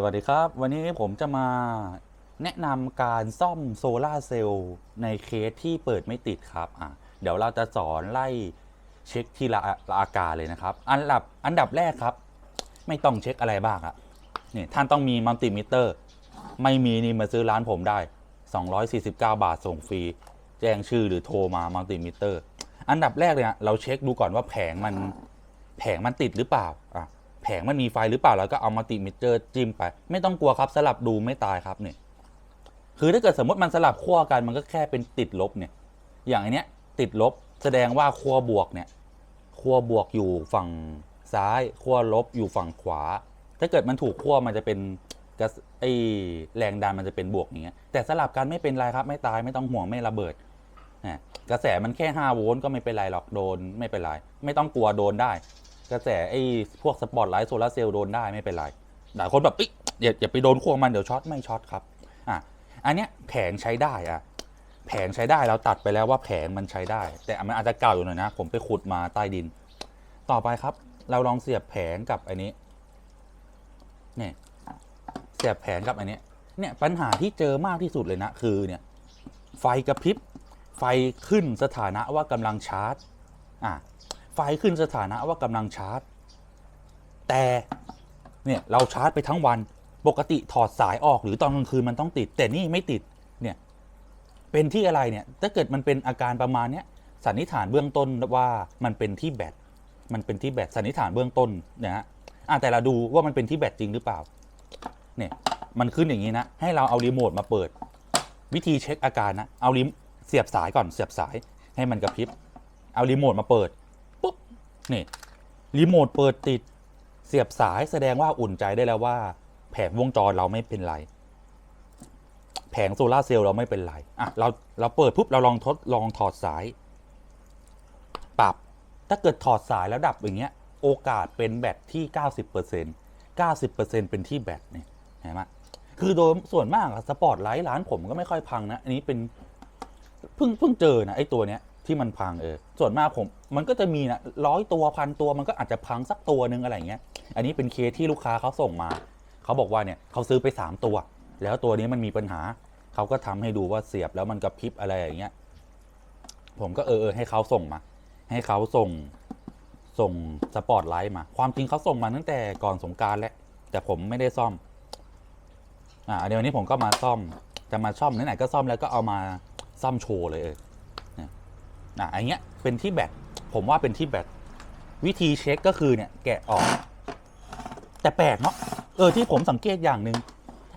สวัสดีครับ วันนี้ผมจะมาแนะนำการซ่อมโซลาร์เซลล์ในเคสที่เปิดไม่ติดครับอะเดี๋ยวเราจะสอนไล่เช็คทีละละอาการเลยนะครับ อันดับอันดับแรกครับ ไม่ต้องเช็คอะไรบ้างอะนี่ท่านต้องมีมัลติมิเตอร์ ไม่มีนี่มาซื้อร้านผมได้ 249 บาทส่งฟรี แจ้งชื่อหรือโทรมามัลติมิเตอร์ อันดับแรกเลยนะเราเช็คดูก่อนว่าแผงมันแผงมันติดหรือเปล่าอะ ผงมันมีไฟหรือเปล่าแล้วก็เอามัลติมิเตอร์จิ้มไป ไม่ต้องกลัวครับสลับดูไม่ตายครับเนี่ยคือถ้าเกิดสมมติมันสลับขั้วกันมันก็แค่เป็นติดลบเนี่ย อย่างอันเนี้ยติดลบแสดงว่าขั้วบวกเนี่ยขั้วบวกอยู่ฝั่งซ้ายขั้วลบอยู่ฝั่งขวา ถ้าเกิดมันถูกขั้วมันจะเป็นกระไอแรงดันมันจะเป็นบวกอย่างเงี้ยแต่สลับกันไม่เป็นไรครับ ไม่ตายไม่ต้องห่วงไม่ระเบิดกระแสมันแค่5โวลต์ก็ไม่เป็นไรหรอกโดนไม่เป็นไรไม่ต้องกลัวโดนได้ กระแสไอ้พวกสปอตไลท์โซลาเซลล์โดนได้ไม่เป็นไรหลายคนแบบอย่าอย่าไปโดนขั้วมันเดี๋ยวช็อตไม่ช็อตครับอะอันเนี้ยแผงใช้ได้อะแผงใช้ได้เราตัดไปแล้วว่าแผงมันใช้ได้ แต่มันอาจจะเก่าอยู่หน่อยนะ ผมไปขุดมาใต้ดิน ต่อไปครับ เราลองเสียบแผงกับอันนี้เนี่ยเสียบแผงกับอันนี้เนี่ยปัญหาที่เจอมากที่สุดเลยนะ คือเนี่ยไฟกระพริบไฟขึ้นสถานะว่ากำลังชาร์จอะ ไฟขึ้นสถานะว่ากำลังชาร์จ แต่เนี่ยเราชาร์จไปทั้งวันปกติถอดสายออกหรือตอนกลางคืนมันต้องติด แต่นี่ไม่ติดเนี่ยเป็นที่อะไรเนี่ยถ้าเกิดมันเป็นอาการประมาณเนี้ยสันนิษฐานเบื้องต้นว่ามันเป็นที่แบตมันเป็นที่แบตสันนิษฐานเบื้องต้นนะฮะอะแต่เราดูว่ามันเป็นที่แบตจริงหรือเปล่าเนี่ยมันขึ้นอย่างนี้นะให้เราเอารีโมทมาเปิด วิธีเช็คอาการนะเอารีโมเสียบสายก่อนเสียบสายให้มันกระพริบเอารีโมทมาเปิด นี่รีโมทเปิดติดเสียบสายแสดงว่าอุ่นใจได้แล้วว่า แผงวงจรเราไม่เป็นไร แผงโซลาเซลล์เราไม่เป็นไรอะเราเราเปิดปุ๊บเราลองทดลองถอดสาย ปรับถ้าเกิดถอดสายแล้วดับอย่างเงี้ย โอกาสเป็นแบตที่ 90% 90%เป็นที่แบตเนี่ยเห็นไหมคือโดยส่วนมากอะสปอร์ตไลท์ร้านผมก็ไม่ค่อยพังนะ อันนี้เป็นเพิ่งเพิ่งเจอนะไอ้ตัวเนี้ย ที่มันพังเออส่วนมากผมมันก็จะมีนะร้อยตัวพันตัวมันก็อาจจะพังสักตัวหนึ่งอะไรเงี้ย อันนี้เป็นเคสที่ลูกค้าเขาส่งมาเขาบอกว่าเนี่ยเขาซื้อไปสามตัว แล้วตัวนี้มันมีปัญหาเขาก็ทำให้ดูว่าเสียบแล้วมันกระพริบอะไรอย่างเงี้ย ผมก็เออเออให้เขาส่งมา ให้เขาส่งส่งสปอร์ตไลท์มา ความจริงเขาส่งมาตั้งแต่ก่อนสงการแล้วแต่ผมไม่ได้ซ่อม อ่าเดี๋ยววันนี้ผมก็มาซ่อมจะมาซ่อมไหนๆก็ซ่อมแล้วก็เอามาซ่อมโชว์เลยเออ อะอันเนี้ยเป็นที่แบตผมว่าเป็นที่แบตวิธีเช็คก็คือเนี่ยแกะออก แต่แปลกเนาะเออที่ผมสังเกตอย่างหนึ่ง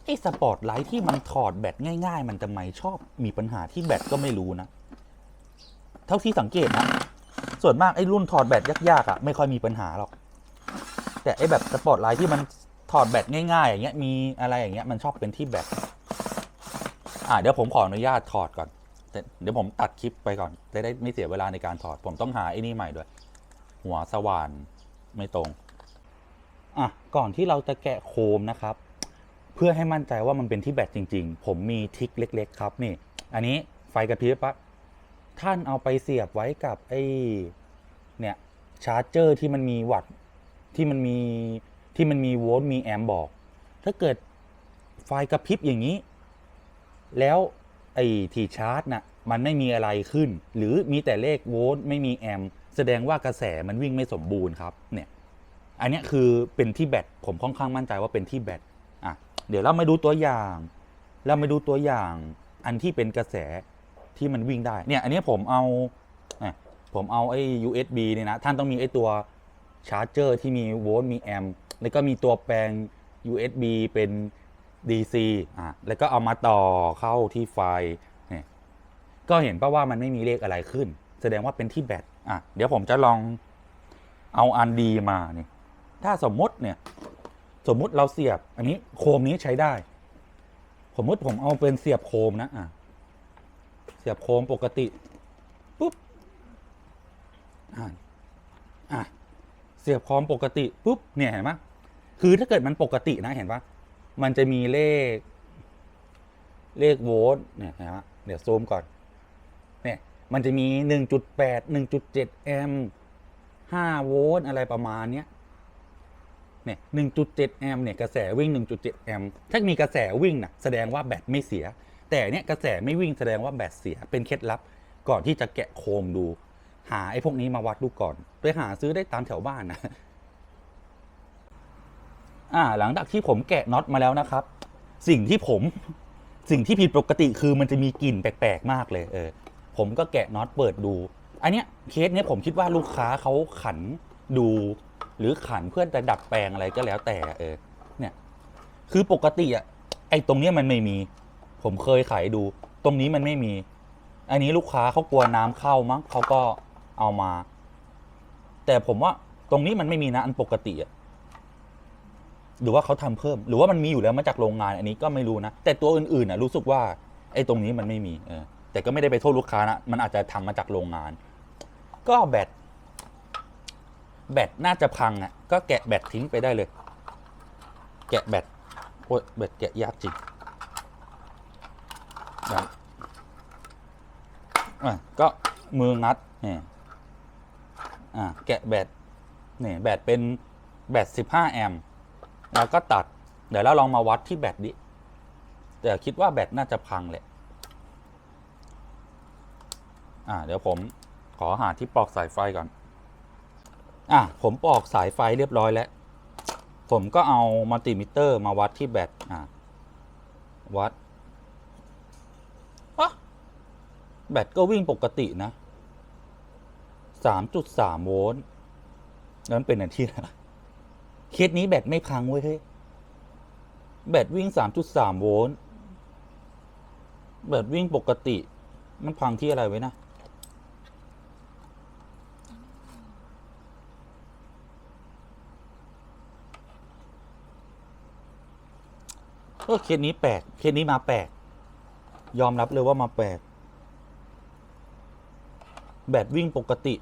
ไอ้สปอร์ตไลท์ที่มันถอดแบตง่าย ๆ มันทำไมชอบมีปัญหาที่แบตก็ไม่รู้นะ เท่าที่สังเกตนะ ส่วนมากไอ้รุ่นถอดแบตยากๆอะ่ะไม่ค่อยมีปัญหาหรอก แต่ไอ้แบบสปอร์ตไลท์ที่มันถอดแบตง่ายๆอย่างเงี้ยมีอะไรอย่างเงี้ยมันชอบเป็นที่แบตอ่าเดี๋ยวผมขออนุญาตถอดก่อน เดี๋ยวผมตัดคลิปไปก่อนจะได้ไม่เสียเวลาในการถอด ผมต้องหาไอ้นี่ใหม่ด้วย หัวสว่านไม่ตรง อะ ก่อนที่เราจะแกะโคมนะครับ เพื่อให้มั่นใจว่ามันเป็นที่แบตจริง ๆ ผมมีทริคเล็ก ๆ ครับนี่ อันนี้ไฟกระพริบปะท่านเอาไปเสียบไว้กับไอ้เนี่ยชาร์จเจอร์ที่มันมีวัตต์ที่มันมีที่มันมีโวลต์มีแอมป์บอก ถ้าเกิดไฟกระพริบอย่างนี้ แล้ว ไอ้ที่ชาร์จน่ะมันไม่มีอะไรขึ้น หรือมีแต่เลขโวลต์ไม่มีแอมป์แสดงว่ากระแสมันวิ่งไม่สมบูรณ์ครับเนี่ยอันนี้คือเป็นที่แบตผมค่อนข้างมั่นใจว่าเป็นที่แบตอะเดี๋ยวเรามาดูตัวอย่างเรามาดูตัวอย่างอันที่เป็นกระแสที่มันวิ่งได้เนี่ยอันนี้ผมเอาผมเอาไอ้ USB เนี่ยนะท่านต้องมีไอ้ตัวชาร์จเจอร์ที่มีโวลต์มีแอมป์แล้วก็มีตัวแปลง USB เป็น DC อะแล้วก็เอามาต่อเข้าที่ไฟเนี่ยก็เห็นป่าว่ามันไม่มีเลขอะไรขึ้น แสดงว่าเป็นที่แบตอะเดี๋ยวผมจะลองเอาอันดีมานี่ถ้าสมมติเนี่ย สมมุติเราเสียบ อันนี้โคมนี้ใช้ได้ สมมติผมเอาเป็นเสียบโคมนะอะเสียบโคมปกติปุ๊บอะอะเสียบโคมปกติปุ๊บเนี่ยเห็นไหมคือถ้าเกิดมันปกตินะเห็นปะ มันจะมีเลข เลขโวลต์เนี่ยนไหมเดี๋ยวซูมก่อน เนี่ย มันจะมีหนึ่งจุดแอมป์ห้าโวลต์อะไรประมาณเนี้ย เนี่ย 1.7 แอมป์เนี่ย กระแสวิ่ง 1.7 แอมป์ถ้ามีกระแสวิ่งนะแสดงว่าแบตไม่เสีย แต่เนี่ยกระแสไม่วิ่งแสดงว่าแบตเสีย เป็นเคล็ดลับ ก่อนที่จะแกะโคมดู หาไอ้พวกนี้มาวัดดูก่อน ไปหาซื้อได้ตามแถวบ้านนะ อ่า หลังจากที่ผมแกะน็อตมาแล้วนะครับ สิ่งที่ผมสิ่งที่ผิดปกติคือมันจะมีกลิ่นแปลกๆมากเลยเออผมก็แกะน็อตเปิดดู อันเนี้ยเคสเนี้ยผมคิดว่าลูกค้าเขาขันดู หรือขันเพื่อจะดัดแปลงอะไรก็แล้วแต่เออเนี่ยคือปกติอะไอ้ตรงเนี้ยมันไม่มี ผมเคยขายดู ตรงนี้มันไม่มี อันนี้ลูกค้าเขากลัวน้ำเข้ามั้งเขาก็เอามา แต่ผมว่าตรงนี้มันไม่มีนะอันปกติอะ หรือว่าเขาทำเพิ่ม หรือว่ามันมีอยู่แล้วมาจากโรงงานอันนี้ก็ไม่รู้นะ แต่ตัวอื่นๆน่ะรู้สึกว่าไอ้ตรงนี้มันไม่มีเออแต่ก็ไม่ได้ไปโทษลูกค้านะ มันอาจจะทำมาจากโรงงาน ก็แบต แบตน่าจะพังอะ ก็แกะแบตทิ้งไปได้เลย แกะแบต โอ้ยแบตแกะยากจริงแบบอะก็มืองัดเนี่ยอะแกะแบตเนี่ยแบตเป็นแบต15 แอมป์ แล้วก็ตัด เดี๋ยวเราลองมาวัดที่แบตดิแต่คิดว่าแบตน่าจะพังแหละอ่าเดี๋ยวผมขอหาที่ปลอกสายไฟก่อน อะผมปลอกสายไฟเรียบร้อยแล้ว ผมก็เอามัลติมิเตอร์มาวัดที่แบต อะวัดอะแบตก็วิ่งปกตินะสามจุดสามโวลต์นั้นเป็นอันที่อะ เคสนี้แบตไม่พังเว้ยเฮ้ยแบตวิ่งสามจุดสามโวลต์แบตวิ่งปกติ มันพังที่อะไรไว้นะเออเคสนี้แปลกเคสนี้มาแปลกยอมรับเลยว่ามาแปลกแบตวิ่งปกติ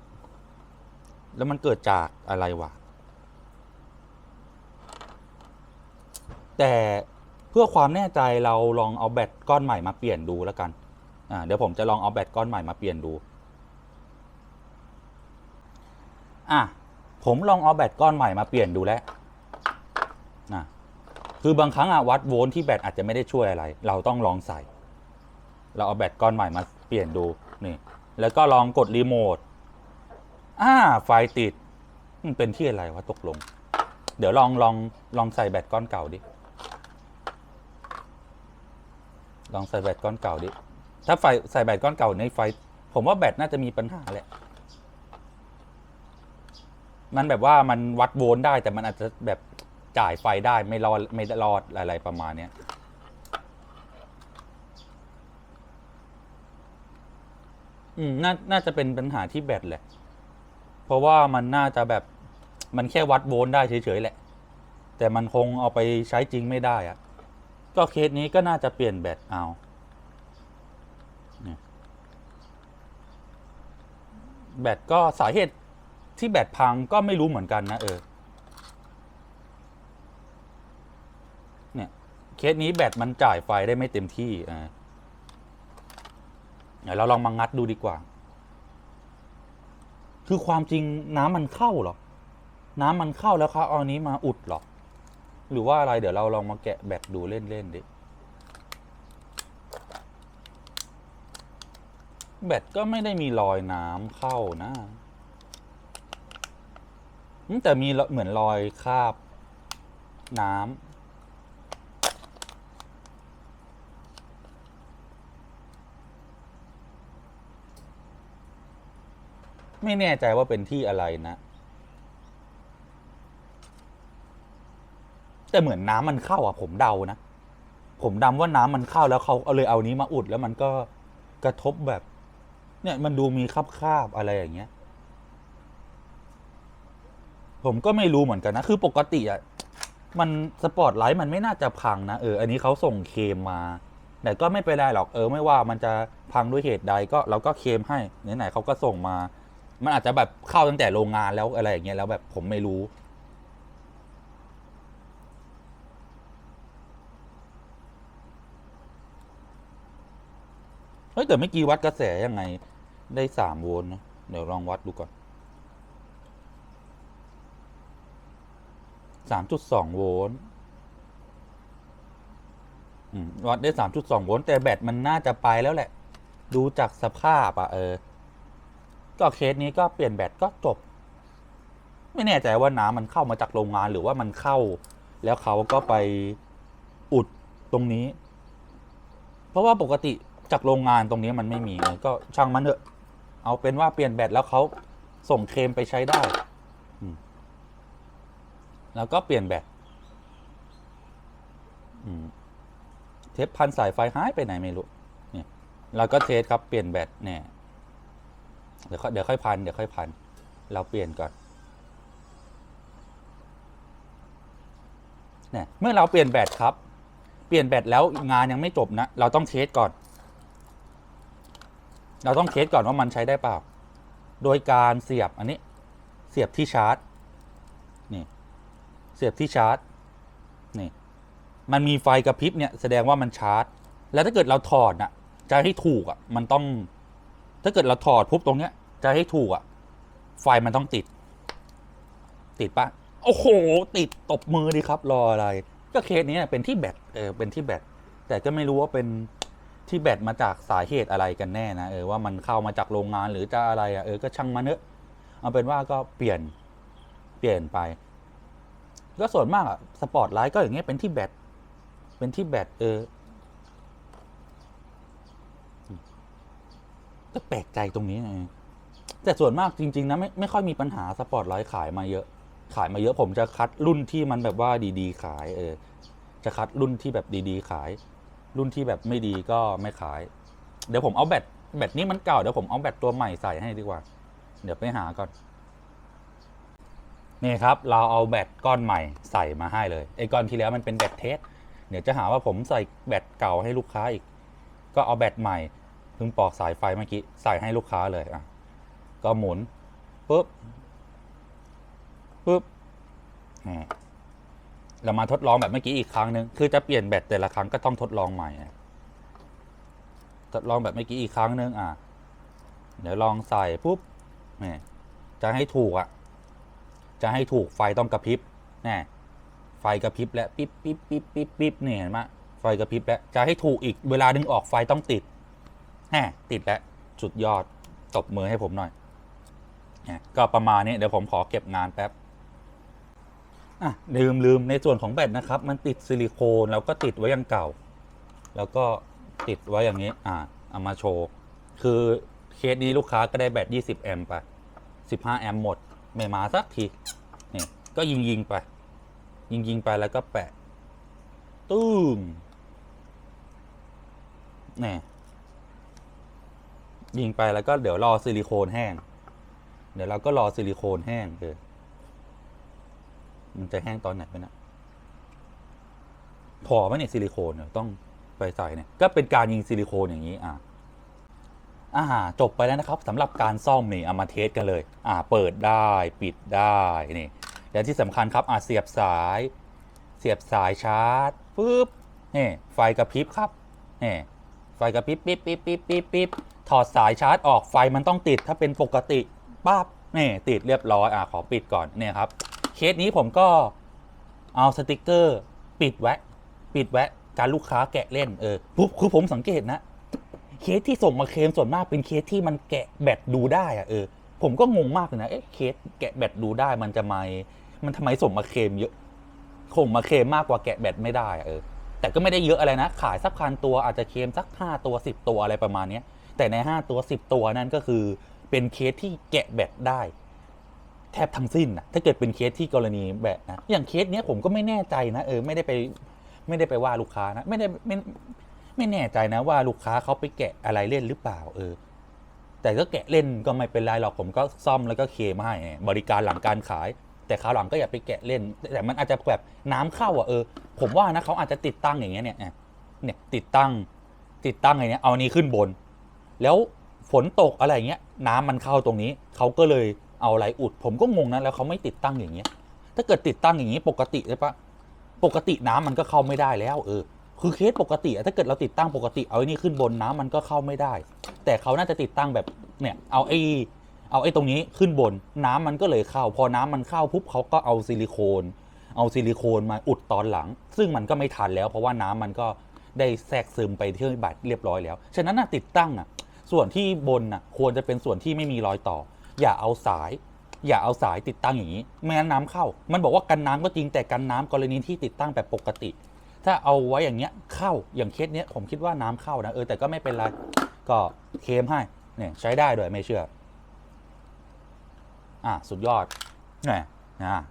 แล้วมันเกิดจากอะไรวะ แต่เพื่อความแน่ใจเราลองเอาแบตก้อนใหม่มาเปลี่ยนดูแล้วกันอ่าเดี๋ยวผมจะลองเอาแบตก้อนใหม่มาเปลี่ยนดูอะผมลองเอาแบตก้อนใหม่มาเปลี่ยนดูแล้วนะคือบางครั้งอะวัดโวลต์ที่แบตอาจจะไม่ได้ช่วยอะไร เราต้องลองใส่ เราเอาแบตก้อนใหม่มาเปลี่ยนดูนี่ แล้วก็ลองกดรีโมทอ่าไฟติดมันเป็นที่อะไรวะตกลง เดี๋ยวลองลองลองใส่แบตก้อนเก่าดิ ลองใส่แบตก้อนเก่าดิ ถ้าไฟใส่แบตก้อนเก่าในไฟ ผมว่าแบตน่าจะมีปัญหาแหละ มันแบบว่ามันวัดโวลต์ได้แต่มันอาจจะแบบจ่ายไฟได้ไม่รอดไม่รอดอะไรประมาณเนี้ยอืมน่าน่าจะเป็นปัญหาที่แบตแหละ เพราะว่ามันน่าจะแบบมันแค่วัดโวลต์ได้เฉยๆแหละ แต่มันคงเอาไปใช้จริงไม่ได้อะ ก็เคสนี้ก็น่าจะเปลี่ยนแบตเอาแบตก็สาเหตุที่แบตพังก็ไม่รู้เหมือนกันนะเออ เนี่ยเคสนี้แบตมันจ่ายไฟได้ไม่เต็มที่อ่าเดี๋ยวเราลองมางัดดูดีกว่า คือความจริงน้ำมันเข้าหรอ น้ำมันเข้าแล้วเขาเอาอันนี้มาอุดหรอ หรือว่าอะไรเดี๋ยวเราลองมาแกะแบตดูเล่นๆดิ แบตก็ไม่ได้มีรอยน้ำเข้านะแต่มีเหมือนรอยคราบ น้ำไม่แน่ใจว่าเป็นที่อะไรนะ แต่เหมือนน้ำมันเข้าอะ ผมเดานะ ผมเดาว่าน้ำมันเข้าแล้วเขาเอาเลยเอานี้มาอุดแล้วมันก็กระทบแบบ เนี่ยมันดูมีคราบๆอะไรอย่างเงี้ย ผมก็ไม่รู้เหมือนกันนะ คือปกติอะมันสปอร์ตไลท์มันไม่น่าจะพังนะเอออันนี้เขาส่งเคมมา แต่ก็ไม่เป็นไรหรอกเออ ไม่ว่ามันจะพังด้วยเหตุใดก็เราก็เคมให้ไหนๆเขาก็ส่งมา มันอาจจะแบบเข้าตั้งแต่โรงงานแล้วอะไรอย่างเงี้ยแล้วแบบผมไม่รู้ เฮ้ย แต่เมื่อกี้วัดกระแสยังไง ได้สามโวลต์นะเดี๋ยวลองวัดดูก่อนสามจุดสองโวลต์วัดได้สามจุดสองโวลต์แต่แบตมันน่าจะไปแล้วแหละ ดูจากสภาพอะเออ ก็เคสนี้ก็เปลี่ยนแบตก็จบ ไม่แน่ใจว่าน้ำมันเข้ามาจากโรงงานหรือว่ามันเข้า แล้วเขาก็ไปอุดตรงนี้ เพราะว่าปกติ จากโรงงานตรงนี้มันไม่มีเออก็ช่างมันเถอะ เอาเป็นว่าเปลี่ยนแบตแล้วเขาส่งเคลมไปใช้ได้ แล้วก็เปลี่ยนแบตเทปพันสายไฟหายไปไหนไม่รู้เนี่ยเราก็เทสครับเปลี่ยนแบตเนี่ยเดี๋ยวค่อยเดี๋ยวค่อยพันเดี๋ยวค่อยพัน เราเปลี่ยนก่อนเนี่ยเมื่อเราเปลี่ยนแบตครับ เปลี่ยนแบตแล้วงานยังไม่จบนะ เราต้องเทสก่อน เราต้องเทสก่อนว่ามันใช้ได้เปล่า โดยการเสียบอันนี้ เสียบที่ชาร์จ นี่ เสียบที่ชาร์จ นี่ มันมีไฟกระพริบเนี่ยแสดงว่ามันชาร์จ แล้วถ้าเกิดเราถอดน่ะ จะให้ถูกอะ มันต้อง ถ้าเกิดเราถอดปุ๊บตรงเนี้ย จะให้ถูกอะ ไฟมันต้องติด ติดปะโอ้โห ติดตบมือดีครับ รออะไร ก็เคสนี้เป็นที่แบต เออ เป็นที่แบต แต่ก็ไม่รู้ว่าเป็น ที่แบตมาจากสาเหตุอะไรกันแน่นะเออว่ามันเข้ามาจากโรงงานหรือจะอะไรอะเออก็ช่างมันเนอะเอาเป็นว่าก็เปลี่ยนเปลี่ยนไป ก็ส่วนมากอะสปอร์ตไลท์ก็อย่างเงี้ยเป็นที่แบตเป็นที่แบตเออก็แปลกใจตรงนี้ไงแต่ส่วนมากจริง ๆ นะ ไม่ไม่ค่อยมีปัญหาสปอร์ตไลท์ขายมาเยอะ ขายมาเยอะผมจะคัดรุ่นที่มันแบบว่าดี ๆ ขาย เออ จะคัดรุ่นที่แบบดี ๆ ขาย รุ่นที่แบบไม่ดีก็ไม่ขาย เดี๋ยวผมเอาแบตแบตนี้มันเก่าเดี๋ยวผมเอาแบตตัวใหม่ใส่ให้ดีกว่า เดี๋ยวไปหาก่อนนี่ครับ เราเอาแบตก้อนใหม่ใส่มาให้เลยไอ้ก้อนที่แล้วมันเป็นแบตเทสเดี๋ยวจะหาว่าผมใส่แบตเก่าให้ลูกค้าอีก ก็เอาแบตใหม่เพิ่งปอกสายไฟเมื่อกี้ใส่ให้ลูกค้าเลยอะก็หมุนปุ๊บปุ๊บนี่ เรามาทดลองแบบเมื่อกี้อีกครั้งหนึ่งคือจะเปลี่ยนแบตแต่ละครั้งก็ต้องทดลองใหม่ ทดลองแบบเมื่อกี้อีกครั้งหนึ่งอะ เดี๋ยวลองใส่ปุ๊บนี่จะให้ถูกอะ จะให้ถูกไฟต้องกระพริบแน่ไฟกระพริบแล้วปิ๊บปิ๊บปิ๊บปิ๊บปิ๊บเนี่ยเห็นไหมไฟกระพริบแล้วจะให้ถูกอีกเวลาดึงออกไฟต้องติดแหมติดแล้วสุดยอดตบมือให้ผมหน่อยนี่ยก็ประมาณนี้เดี๋ยวผมขอเก็บงานแป๊บ อะลืมลืมในส่วนของแบตนะครับ มันติดซิลิโคนแล้วก็ติดไว้อยังเก่า แล้วก็ติดไว้อย่างนี้อ่าเอามาโชว์ คือเคสนี้ลูกค้าก็ได้แบต 20 แอมป์ไป 15 แอมป์หมด ไม่มาสักทีนี่ก็ยิงยิงไป ยิงยิงไปแล้วก็แปะตุ้มนี่ยิงไปแล้วก็เดี๋ยวรอซิลิโคนแห้ง เดี๋ยวเราก็รอซิลิโคนแห้งเออ มันจะแห้งตอนไหนไปนะพอไหมเนี่ยซิลิโคนเนี่ยต้องไปใส่เนี่ยก็เป็นการยิงซิลิโคนอย่างนี้อะอ่าจบไปแล้วนะครับสำหรับการซ่อมนี่เอามาเทสกันเลย อ่าเปิดได้ปิดได้นี่และที่สำคัญครับอ่าเสียบสาย เสียบสายชาร์จปุ๊บนี่ไฟกระพริบครับนี่ไฟกระพริบปิ๊บปิ๊บปิ๊บปิ๊บปิ๊บถอดสายชาร์จออกไฟมันต้องติดถ้าเป็นปกติปั๊บนี่ติดเรียบร้อยอ่าขอปิดก่อนเนี่ยครับ เคสนี้ผมก็เอาสติกเกอร์ปิดไว้ ปิดไว้การลูกค้าแกะเล่นเออปุ๊บคือผมสังเกตนะ เคสที่ส่งมาเคลมส่วนมากเป็นเคสที่มันแกะแบตดูได้อะเออผมก็งงมากเลยนะเอ๊ะเคสแกะแบตดูได้มันจะไม่มันทำไมส่งมาเคลมเยอะส่งมาเคลมมากกว่าแกะแบตไม่ได้อะเออ แต่ก็ไม่ได้เยอะอะไรนะ ขายสักพันตัวอาจจะเคลมสักห้าตัวสิบตัวอะไรประมาณเนี้ยแต่ในห้าตัวสิบตัวนั่นก็คือเป็นเคสที่แกะแบตได้ แทบทั้งสิ้นนะถ้าเกิดเป็นเคสที่กรณีแบตนะอย่างเคสเนี้ยผมก็ไม่แน่ใจนะเออไม่ได้ไปไม่ได้ไปว่าลูกค้านะไม่ได้ไม่ไม่แน่ใจนะว่าลูกค้าเขาไปแกะอะไรเล่นหรือเปล่า เออ แต่ก็แกะเล่นก็ไม่เป็นไรหรอกผมก็ซ่อมแล้วก็เคลมให้บริการหลังการขาย แต่คราวหลังก็อย่าไปแกะเล่น แต่มันอาจจะแบบน้ำเข้าอะเออผมว่านะเขาอาจจะติดตั้งอย่างเงี้ยเนี่ยเนี่ยติดตั้งติดตั้งอะไรเนี้ยเอาอันนี้ขึ้นบน แล้วฝนตกอะไรเงี้ยน้ำมันเข้าตรงนี้เขาก็เลย เอาอะไรอุด ผมก็งงนะแล้วเขาไม่ติดตั้งอย่างเงี้ย ถ้าเกิดติดตั้งอย่างนี้ปกติใช่ปะปกติน้ำมันก็เข้าไม่ได้แล้ว เออ คือเคสปกติอะถ้าเกิดเราติดตั้งปกติเอาไอ้นี่ขึ้นบนน้ำมันก็เข้าไม่ได้ แต่เขาน่าจะติดตั้งแบบเนี่ยเอาไอ้เอาไอ้ตรงนี้ขึ้นบนน้ำมันก็เลยเข้า พอน้ำมันเข้าปุ๊บเขาก็เอาซิลิโคน เอาซิลิโคนมาอุดตอนหลัง ซึ่งมันก็ไม่ทันแล้ว เพราะว่าน้ำมันก็ได้แทรกซึมไปที่บัตรเรียบร้อยแล้ว ฉะนั้นน่ะติดตั้งอะ ส่วนที่บนน่ะควรจะเป็นส่วนที่ไม่มีรอยต่อ อย่าเอาสาย อย่าเอาสายติดตั้งอย่างนี้ไม่งั้นน้ำเข้า มันบอกว่ากันน้ำก็จริงแต่กันน้ำกรณีที่ติดตั้งแบบปกติ ถ้าเอาไว้อย่างเงี้ยเข้าอย่างเคสเนี้ยผมคิดว่าน้ำเข้านะเออแต่ก็ไม่เป็นไรก็เคมให้เนี่ยใช้ได้โดยไม่เชื่ออะสุดยอดเนี่ยนะ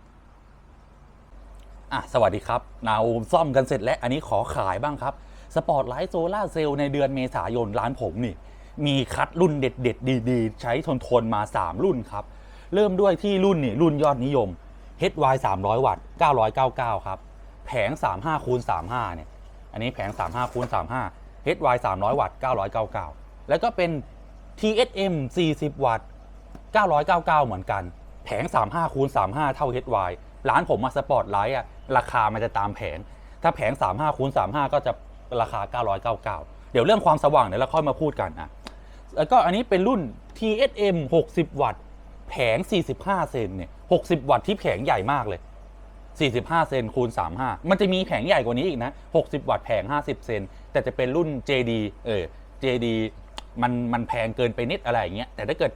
อะสวัสดีครับนาโอมซ่อมกันเสร็จแล้วอันนี้ขอขายบ้างครับ สปอร์ตไลท์โซล่าเซลล์ในเดือนเมษายนร้านผมนี่ มีคัดรุ่นเด็ดๆ ดีๆ ใช้ทนทนๆมา 3 รุ่นครับ เริ่มด้วยที่รุ่นนี่รุ่นยอดนิยม HY 300 วัตต์ 999 ครับ แผง 35คูณ35 เนี่ย อันนี้แผง 35คูณ35 HY 300 วัตต์ 999 แล้วก็เป็น TSM 40 วัตต์ 999 เหมือนกัน แผง 35คูณ35 เท่า HY ร้านผมมาสปอร์ตไลท์อะราคามันจะตามแผง ถ้าแผง 35คูณ35 ก็จะราคา 999 เดี๋ยวเรื่องความสว่างเดี๋ยวเราค่อยมาพูดกันอะ แล้วก็อันนี้เป็นรุ่น TSM 60 วัตต์ แผง 45 เซนเนี่ย 60 วัตต์ที่แผงใหญ่มากเลย 45 เซนคูณ 35 มันจะมีแผงใหญ่กว่านี้อีกนะ 60 วัตต์แผง 50 เซน แต่จะเป็นรุ่น JD เออ JD มันมันแพงเกินไปนิดอะไรอย่างเงี้ย แต่ถ้าเกิด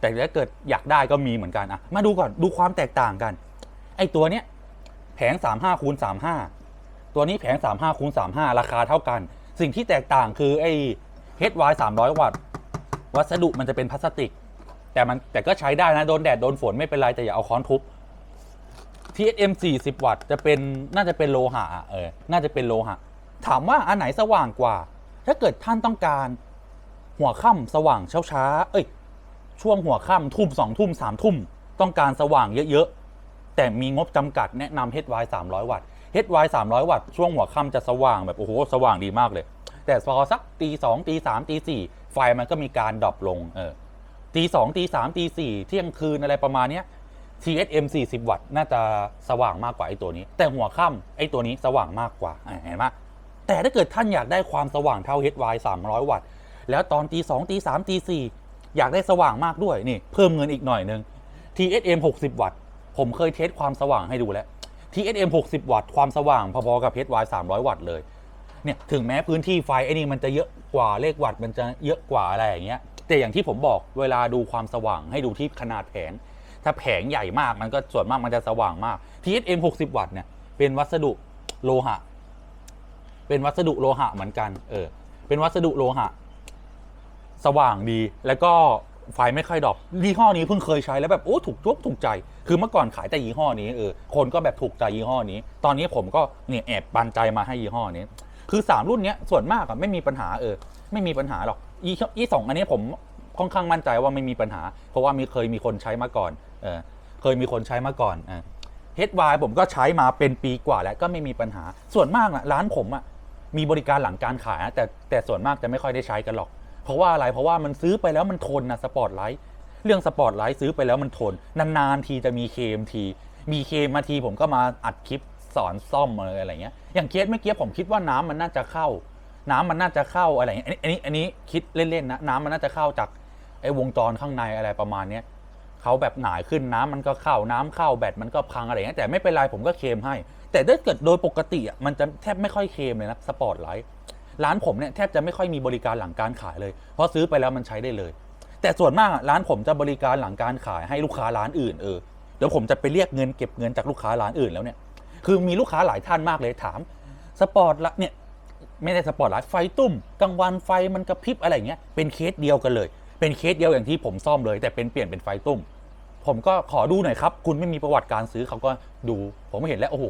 แต่ถ้าเกิดอยากได้ก็มีเหมือนกันอะมาดูก่อน ดูความแตกต่างกัน ไอตัวเนี้ยแผง 35คูณ35 ตัวนี้แผง 35คูณ35 ราคาเท่ากัน สิ่งที่แตกต่างคือไอ HY 300 วัตต์ วัสดุมันจะเป็นพลาสติก แต่มันแต่ก็ใช้ได้นะ โดนแดด โดนฝนไม่เป็นไร แต่อย่าเอาค้อนทุบ TSM 40 วัตต์จะเป็นน่าจะเป็นโลหะเออน่าจะเป็นโลหะ ถามว่าอันไหนสว่างกว่า ถ้าเกิดท่านต้องการหัวค่ำสว่างเช้าช้า เอ้ย ช่วงหัวค่ำทุ่มสองทุ่มสามทุ่ม ต้องการสว่างเยอะๆ แต่มีงบจำกัดแนะนำ HY 300 วัตต์ HY 300 วัตต์ช่วงหัวค่ำจะสว่างแบบ โอ้โห สว่างดีมากเลย แต่พอสักตีสองตีสามตีสี่ ไฟมันก็มีการดรอปลงเออตีสองตีสามตีสี่เที่ยงคืนอะไรประมาณเนี้ย TSM 40 วัตต์น่าจะสว่างมากกว่าไอ้ตัวนี้ แต่หัวค่ำไอ้ตัวนี้สว่างมากกว่าเห็นไหมแต่ถ้าเกิดท่านอยากได้ความสว่างเท่า HY 300 วัตต์ แล้วตอนตีสองตีสามตีสี่อยากได้สว่างมากด้วยนี่ เพิ่มเงินอีกหน่อยนึง TSM 60 วัตต์ ผมเคยเทสความสว่างให้ดูแล้ว TSM 60 วัตต์ ความสว่างพอๆกับ HY 300 วัตต์เลย เนี่ยถึงแม้พื้นที่ไฟไอ้นี่มันจะเยอะกว่าเลขวัตต์มันจะเยอะกว่าอะไรอย่างเงี้ยแต่อย่างที่ผมบอกเวลาดูความสว่างให้ดูที่ขนาดแผง ถ้าแผงใหญ่มากมันก็ส่วนมากมันจะสว่างมาก TSM 60 วัตต์เนี่ยเป็นวัสดุโลหะ เป็นวัสดุโลหะเหมือนกันเออเป็นวัสดุโลหะ สว่างดีแล้วก็ไฟไม่ค่อยดรอปยี่ห้อนี้เพิ่งเคยใช้แล้วแบบโอ้ถูกจุกถูกใจ คือเมื่อก่อนขายแต่ยี่ห้อนี้เออคนก็แบบถูกใจยี่ห้อนี้ ตอนนี้ผมก็เนี่ยแอบปันใจมาให้ยี่ห้อนี้ คือสามรุ่นเนี้ยส่วนมากอะไม่มีปัญหาเออ ไม่มีปัญหาหรอกอีอีสองอันนี้ผมค่อนข้างมั่นใจว่าไม่มีปัญหา เพราะว่ามีเคยมีคนใช้มาก่อนเออเคยมีคนใช้มาก่อนอ่า HY ผมก็ใช้มาเป็นปีกว่าแล้วก็ไม่มีปัญหา ส่วนมากนะร้านผมอะมีบริการหลังการขายนะแต่แต่ส่วนมากจะไม่ค่อยได้ใช้กันหรอก เพราะว่าอะไรเพราะว่ามันซื้อไปแล้วมันทนนะสปอร์ตไลท์เรื่องสปอร์ตไลท์ซื้อไปแล้วมันทน นานๆทีจะมีเคมทีมีเคมมาทีผมก็มาอัดคลิป สอนซ่อมอะไรอะไรเงี้ยอย่างเคสเมื่อกี้ผมคิดว่าน้ำมันน่าจะเข้า น้ำมันน่าจะเข้าอะไรเงี้ยอันนี้อันนี้อันนี้คิดเล่นๆนะน้ำมันน่าจะเข้าจากไอ้วงจรข้างในอะไรประมาณเนี้ยเขาแบบหนาขึ้นน้ำมันก็เข้าน้ำเข้าแบตมันก็พังอะไรอย่างเงี้ยแต่ไม่เป็นไรผมก็เคมให้ แต่ถ้าเกิดโดยปกติอะมันจะแทบไม่ค่อยเคมเลยนะสปอร์ตไลท์ร้านผมเนี่ยแทบจะไม่ค่อยมีบริการหลังการขายเลย เพราะซื้อไปแล้วมันใช้ได้เลย แต่ส่วนมากร้านผมจะบริการหลังการขายให้ลูกค้าร้านอื่นเออเดี๋ยวผมจะไปเรียกเงินเก็บเงินจากลูกค้าร้านอื่นแล้วเนี่ย คือมีลูกค้าหลายท่านมากเลยถามสปอร์ตละเนี่ยไม่ได้สปอร์ตไลท์ไฟตุ้มกลางวันไฟมันกระพริบอะไรเงี้ยเป็นเคสเดียวกันเลย เป็นเคสเดียวอย่างที่ผมซ่อมเลย แต่เป็นเปลี่ยนเป็นไฟตุ้มผมก็ขอดูหน่อยครับ คุณไม่มีประวัติการซื้อเขาก็ดู ผมเห็นแล้วโอ้โห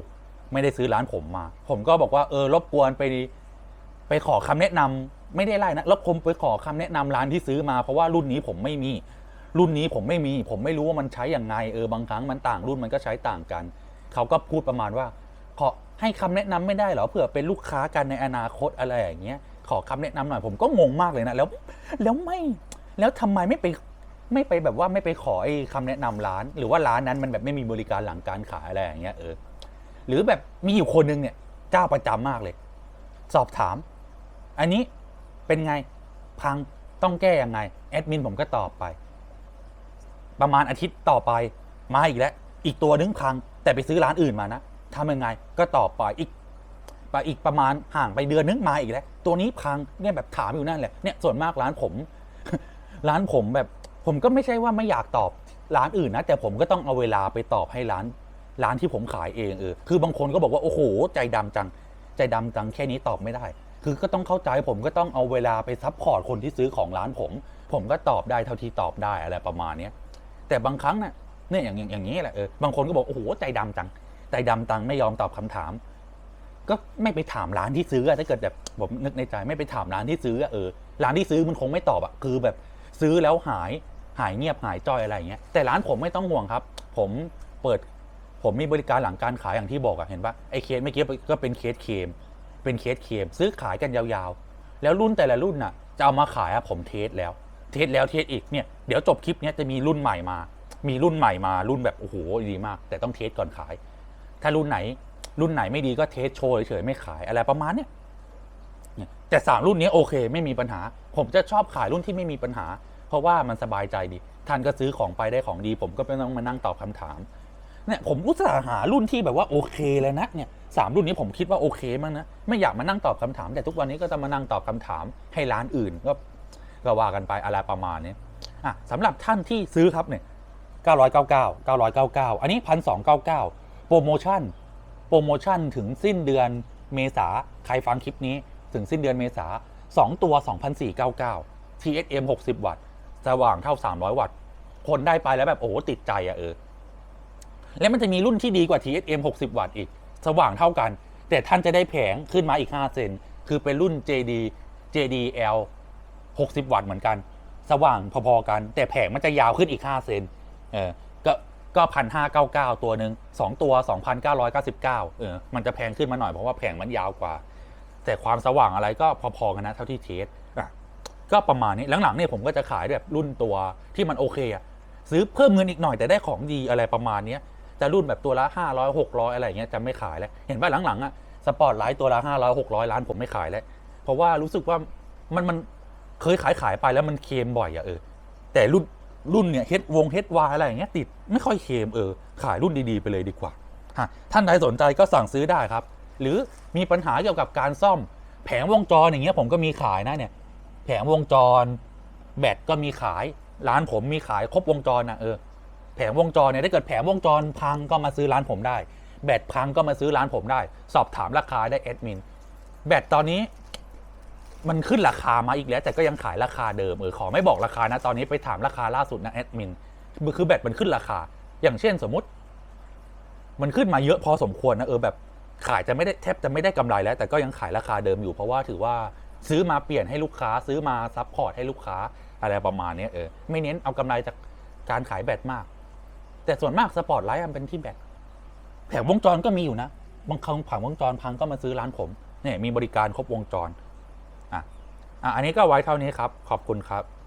ไม่ได้ซื้อร้านผมมา ผมก็บอกว่าเออรบกวนไปไปขอคำแนะนำไม่ได้ไล่นะรบกวนไปขอคำแนะนำร้านที่ซื้อมาเพราะว่ารุ่นนี้ผมไม่มี รุ่นนี้ผมไม่มี ผมไม่รู้ว่ามันใช้อย่างไงเออบางครั้งมันต่างรุ่นมันก็ใช้ต่างกัน เขาก็พูดประมาณว่า ขอให้คำแนะนำไม่ได้เหรอเผื่อเป็นลูกค้ากันในอนาคตอะไรอย่างเงี้ยขอคำแนะนำหน่อยผมก็งงมากเลยนะแล้วแล้วไม่แล้วทำไมไม่ไปไม่ไปแบบว่าไม่ไปขอไอ้คำแนะนำร้าน หรือว่าร้านนั้นมันแบบไม่มีบริการหลังการขายอะไรอย่างเงี้ยเออหรือแบบมีอยู่คนนึงเนี่ยเจ้าประจำมากเลย สอบถาม อันนี้เป็นไงพังต้องแก้ยังไงแอดมินผมก็ตอบไป ประมาณอาทิตย์ต่อไปมาอีกแล้วอีกตัวนึงพัง แต่ไปซื้อร้านอื่นมานะทำยังไงก็ตอบไปอีกไปอีกประมาณห่างไปเดือนนึงมาอีกแล้ว ตัวนี้พังเนี่ยแบบถามอยู่นั่นแหละเนี่ยส่วนมากร้านผม ร้านผมแบบ ผมก็ไม่ใช่ว่าไม่อยากตอบร้านอื่นนะ แต่ผมก็ต้องเอาเวลาไปตอบให้ร้าน ร้านที่ผมขายเองเออคือบางคนก็บอกว่าโอ้โห ใจดำจัง ใจดำจังแค่นี้ตอบไม่ได้ คือก็ต้องเข้าใจผมก็ต้องเอาเวลาไปซัพพอร์ตคนที่ซื้อของร้านผม ผมก็ตอบได้เท่าที่ตอบได้อะไรประมาณเนี้ยแต่บางครั้งน่ะ เนี่ยอย่างอย่างนี้แหละเออบางคนก็บอกโอ้โหใจดำจัง ใจดำจังไม่ยอมตอบคำถาม ก็ไม่ไปถามร้านที่ซื้อถ้าเกิดแบบผมนึกในใจไม่ไปถามร้านที่ซื้อเออร้านที่ซื้อมันคงไม่ตอบอะคือแบบซื้อแล้วหายหายเงียบหายจ้อยอะไรอย่างเงี้ยแต่ร้านผมไม่ต้องห่วงครับ ผมเปิด ผมมีบริการหลังการขายอย่างที่บอกอะเห็นปะไอเคสเมื่อกี้ก็เป็นเคสเคม เป็นเคสเคม ซื้อขายกันยาวๆ แล้วรุ่นแต่ละรุ่นน่ะจะเอามาขายอะผมเทสแล้ว เทสแล้วเทสอีกเนี่ยเดี๋ยวจบคลิปเนี้ยจะมีรุ่นใหม่มา มีรุ่นใหม่มารุ่นแบบโอ้โหดีมาก แต่ต้องเทสก่อนขาย ถ้ารุ่นไหน รุ่นไหนไม่ดีก็เทสโชว์เฉยๆไม่ขายอะไรประมาณเนี้ยเนี่ยแต่สามรุ่นนี้โอเค ไม่มีปัญหา ผมจะชอบขายรุ่นที่ไม่มีปัญหา เพราะว่ามันสบายใจดี ท่านก็ซื้อของไปได้ของดี ผมก็ไม่ต้องมานั่งตอบคำถามเนี่ยผมอุตส่าห์หารุ่นที่แบบว่าโอเคเลยนะเนี่ยสามรุ่นนี้ผมคิดว่าโอเคมากนะไม่อยากมานั่งตอบคำถาม แต่ทุกวันนี้ก็จะมานั่งตอบคำถามให้ร้านอื่นก็ก็ว่ากันไปอะไรประมาณนี้อะสำหรับท่านที่ซื้อครับเนี่ย 999 999 อันนี้ 1,299 โปรโมชั่น โปรโมชั่นถึงสิ้นเดือนเมษาใครฟังคลิปนี้ถึงสิ้นเดือนเมษา2 ตัว 2,499 TSM 60 วัตต์ สว่างเท่า 300 วัตต์ คนได้ไปแล้วแบบโอ้โหติดใจอะเออ แล้วมันจะมีรุ่นที่ดีกว่า TSM 60 วัตต์อีก สว่างเท่ากัน แต่ท่านจะได้แผงขึ้นมาอีก 5 เซน คือเป็นรุ่น JD JDL 60 วัตต์เหมือนกัน สว่างพอๆกัน แต่แผงมันจะยาวขึ้นอีก 5 เซน เออก็ก็พันห้าเก้าเก้าตัวหนึ่งสองตัวสองพันเก้าร้อยเก้าสิบเก้าเออมันจะแพงขึ้นมาหน่อยเพราะว่าแผงมันยาวกว่า แต่ความสว่างอะไรก็พอๆกันนะเท่าที่เทสอะก็ประมาณนี้หลังๆเนี่ยผมก็จะขายแบบรุ่นตัวที่มันโอเคอะซื้อเพิ่มเงินอีกหน่อยแต่ได้ของดีอะไรประมาณเนี้ยจะรุ่นแบบตัวละห้าร้อยหกร้อยอะไรอย่างเงี้ยจะไม่ขายแล้วเห็นว่าหลังๆอะสปอร์ตไลท์ตัวละห้าร้อยหกร้อยล้านผมไม่ขายแล้ว เพราะว่ารู้สึกว่ามันมันเคยขายขายไปแล้วมันเค็มบ่อยอะเออแต่รุ่น รุ่นเนี่ยเฮดวงเฮดวายอะไรอย่างเงี้ยติดไม่ค่อยเค็มเออขายรุ่นดีๆไปเลยดีกว่าฮะท่านใดสนใจก็สั่งซื้อได้ครับ หรือมีปัญหาเกี่ยวกับการซ่อม แผงวงจรอย่างเงี้ยผมก็มีขายนะเนี่ยแผงวงจร แบตก็มีขายร้านผมมีขายครบวงจรนะเออแผงวงจรเนี่ยถ้าเกิดแผงวงจรพังก็มาซื้อร้านผมได้ แบตพังก็มาซื้อร้านผมได้ สอบถามราคาได้แอดมินแบตตอนนี้ มันขึ้นราคามาอีกแล้วแต่ก็ยังขายราคาเดิมเออขอไม่บอกราคานะตอนนี้ไปถามราคาล่าสุดนะแอดมินคือแบตมันขึ้นราคา อย่างเช่นสมมติ มันขึ้นมาเยอะพอสมควรนะเออแบบขายจะไม่ได้แทบจะไม่ได้กำไรแล้ว แต่ก็ยังขายราคาเดิมอยู่เพราะว่าถือว่าซื้อมาเปลี่ยนให้ลูกค้า ซื้อมาซัพพอร์ตให้ลูกค้าอะไรประมาณนี้เออไม่เน้นเอากำไรจากการขายแบตมาก แต่ส่วนมากสปอร์ตไลท์มันเป็นที่แบตแผงวงจรก็มีอยู่นะบางครั้งผังวงจรพังก็มาซื้อร้านผมเนี่ยมีบริการครบวงจร อะอันนี้ก็ไว้เท่านี้ครับ ขอบคุณครับ